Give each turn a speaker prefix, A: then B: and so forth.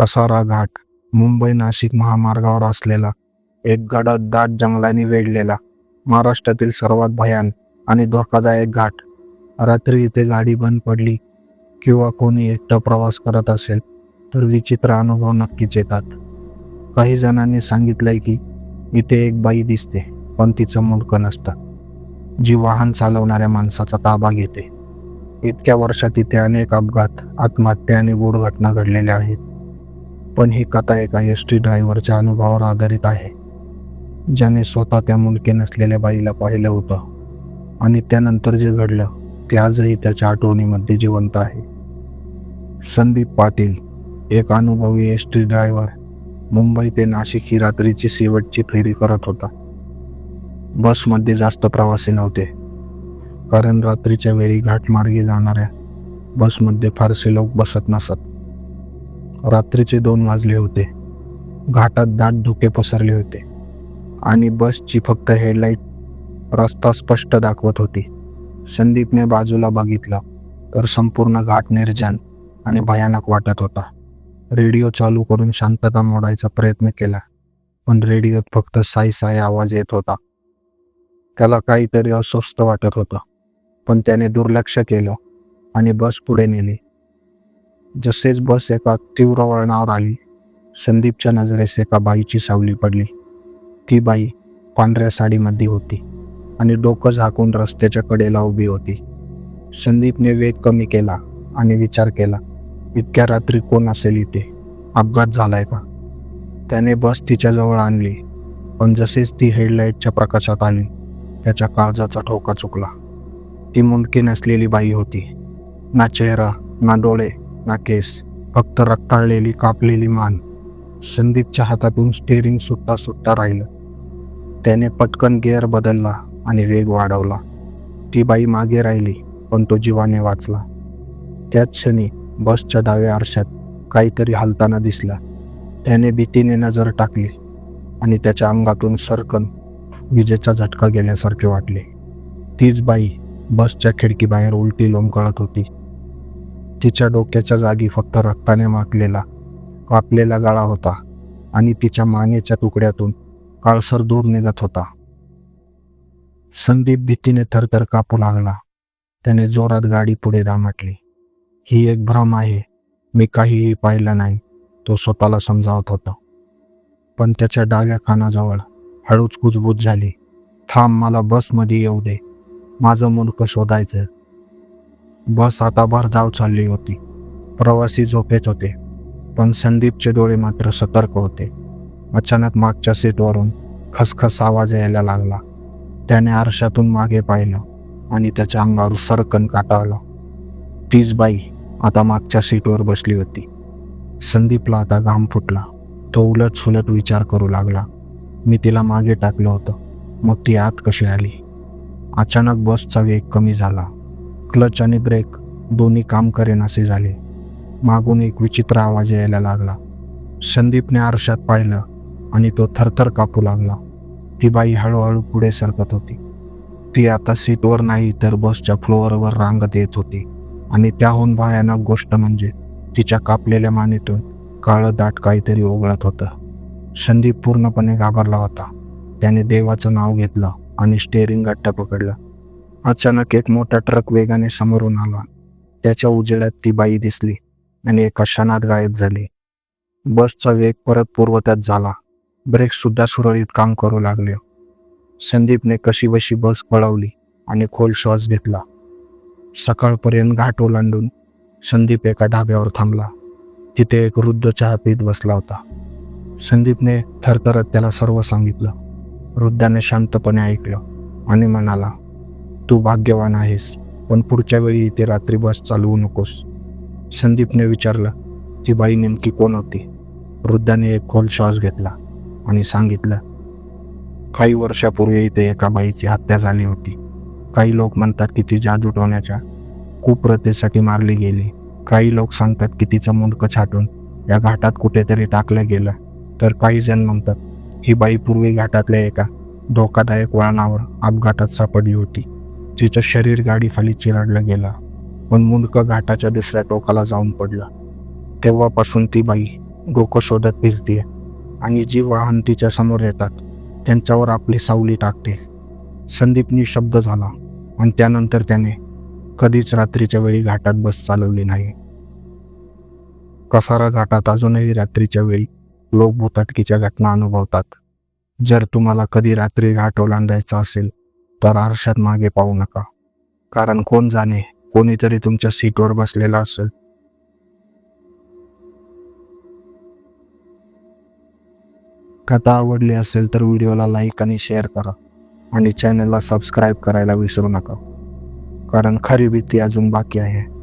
A: कसारा घाट मुंबई नाशिक महामार्गावर असलेला एक गडद दाट जंगलाने वेढलेला महाराष्ट्रातील सर्वात भयान आणि धोकादायक घाट. रात्री इथे गाडी बंद पडली किंवा कोणी एकटा प्रवास करत असेल तर विचित्र अनुभव नक्कीच येतात. काही जणांनी सांगितलंय की इथे एक बाई दिसते पण तिचं मुलकं नसतं. जी वाहन चालवणाऱ्या माणसाचा ताबा घेते. इतक्या वर्षात इथे अनेक अपघात आत्महत्या आणि गूढ घटना घडलेल्या आहेत. पण ही कथा एका एस टी ड्रायव्हरच्या अनुभवावर आधारित आहे ज्याने स्वतः त्या मुलके नसलेल्या बाईला पाहिलं होतं आणि त्यानंतर जे घडलं ते आजही त्याच्या आठवणीमध्ये जिवंत आहे. संदीप पाटील एक अनुभवी एस टी ड्रायव्हर मुंबई ते नाशिक ही रात्रीची शेवटची फेरी करत होता. बसमध्ये जास्त प्रवासी नव्हते कारण रात्रीच्या वेळी घाटमार्गे जाणाऱ्या बसमध्ये फारसे लोक बसत नसत. रात्रीचे दोन वाजले होते. घाटात दाट धुके पसरले होते. आणि बसची फक्त हेडलाईट रस्ता स्पष्ट दाखवत होती. संदीपने बाजूला बघितलं तर संपूर्ण घाट निर्जन आणि भयानक वाटत होता. रेडिओ चालू करून शांतता मोडायचा प्रयत्न केला पण रेडिओत फक्त साई साई आवाज येत होता. त्याला काहीतरी अस्वस्थ वाटत होतं पण त्याने दुर्लक्ष केलं आणि बस पुढे नेली. जसेच बस एका तीव्र वळणावर आली संदीपच्या नजरेस एका बाईची सावली पडली. ती बाई पांढऱ्या साडीमध्ये होती आणि डोकं झाकून रस्त्याच्या कडेला उभी होती. संदीपने वेग कमी केला आणि विचार केला इतक्या रात्री कोण असेल इथे? अपघात झालाय का? त्याने बस तिच्याजवळ आणली पण जसेच ती हेडलाईटच्या प्रकाशात आली त्याच्या काळजाचा ठोका चुकला. ती मुंडकी नसलेली बाई होती. ना चेहरा ना डोळे ना केस फक्त रक्ताळलेली कापलेली मान. संदीपच्या हातातून स्टेअरिंग सुट्टा सुट्टा राहिलं. त्याने पटकन गिअर बदलला आणि वेग वाढवला. ती बाई मागे राहिली पण तो जीवाने वाचला. त्याच क्षणी बसच्या डाव्या आरशात काहीतरी हलताना दिसला. त्याने भीतीने नजर टाकली आणि त्याच्या अंगातून सरकन विजेचा झटका गेल्यासारखे वाटले. तीच बाई बसच्या खिडकीबाहेर उलटी लोंबकळत होती. तिच्या डोक्याच्या जागी फक्त रक्ताने माखलेला कापलेला गळा होता आणि तिच्या मानेच्या तुकड्यातून काळसर दूर निघत होता. संदीप भीतीने थरथर कापू लागला. त्याने जोरात गाडी पुढे दामटली. ही एक भ्रम आहे. मी काहीही पाहिलं नाही तो स्वतःला समजावत होता. पण त्याच्या डाव्या कानाजवळ हळूच कुजबूज झाली. थांब मला बसमध्ये येऊ दे. माझं मुलकं शोधायचं बस आता भरधाव चालली होती. प्रवासी झोपेत होते. पण संदीपचे डोळे मात्र सतर्क होते. अचानक मागच्या सीटवरून खसखस आवाज यायला लागला. त्याने आरशातून मागे पाहिलं आणि त्याच्या अंगावर सरकन काटावलं तीच बाई आता मागच्या सीटवर बसली होती. संदीपला आता घाम फुटला. तो उलट सुलट विचार करू लागला. मी तिला मागे टाकलं होतं. मग ती आत कशी आली? अचानक बसचा वेग कमी झाला. क्लच आणि ब्रेक दोन्ही काम करेनासे झाले. मागून एक विचित्र आवाज यायला लागला. संदीपने आरशात पाहिलं आणि तो थरथर कापू लागला. ती बाई हळूहळू पुढे सरकत होती. ती आता सीटवर नाही तर बसच्या फ्लोअरवर रांगत येत होती. आणि त्याहून भयानक गोष्ट म्हणजे तिच्या कापलेल्या मानेतून काळं दाट काहीतरी ओघळत होतं. संदीप पूर्णपणे घाबरला होता. त्याने देवाचं नाव घेतलं आणि स्टेअरिंग गट्ट पकडलं. अचानक एक मोठा ट्रक वेगाने समोरून आला. त्याच्या उजेडात ती बाई दिसली आणि एका क्षणात गायब झाली. बसचा वेग परत पूर्वत्यात झाला. ब्रेक सुद्धा सुरळीत काम करू लागले. संदीपने कशीबशी बस पळवली आणि खोल श्वास घेतला. सकाळपर्यंत घाट ओलांडून संदीप एका ढाब्यावर थांबला. तिथे एक वृद्ध चहा पीत बसला होता. संदीपने थरथरत त्याला सर्व सांगितलं. वृद्धाने शांतपणे ऐकलं आणि म्हणाला तू भाग्यवान आहेस पण पुढच्या वेळी इथे रात्री बस चालवू नकोस. संदीपने विचारलं ती बाई नेमकी कोण होती? वृद्धाने एक खोल श्वास घेतला आणि सांगितलं काही वर्षापूर्वी इथे एका बाईची हत्या झाली होती. काही लोक म्हणतात की ती जादू टोण्याच्या कुप्रतेसाठी मारली गेली. काही लोक सांगतात की तिचं मुंडकं छाटून या घाटात कुठेतरी टाकलं गेलं. तर काही जण म्हणतात ही बाई पूर्वी घाटातल्या एका धोकादायक वळणावर अपघातात सापडली होती. तिचं शरीर गाडीखाली चिराडलं चिरडलं गेलं पण मुंडकं घाटाच्या दुसऱ्या टोकाला जाऊन पडलं. तेव्हापासून ती बाई डोकं शोधत फिरते आणि जी वाहन तिच्या समोर येतात त्यांच्यावर आपली सावली टाकते. संदीपनी शब्द झाला आणि त्यानंतर त्याने कधीच रात्रीच्या वेळी घाटात बस चालवली नाही. कसारा घाटात अजूनही रात्रीच्या वेळी लोक भूताटकीच्या घटना अनुभवतात. जर तुम्हाला कधी रात्री घाट ओलांडायचा असेल तर आरशात मागे पाहू नका. कारण कोण जाणे कोणीतरी तुमच्या सीटवर बसलेला असेल. कथा आवडली असेल तर व्हिडिओला लाईक आणि शेअर करा. आणि चॅनलला सबस्क्राईब करायला विसरू नका. कारण खरी भीती अजून बाकी आहे.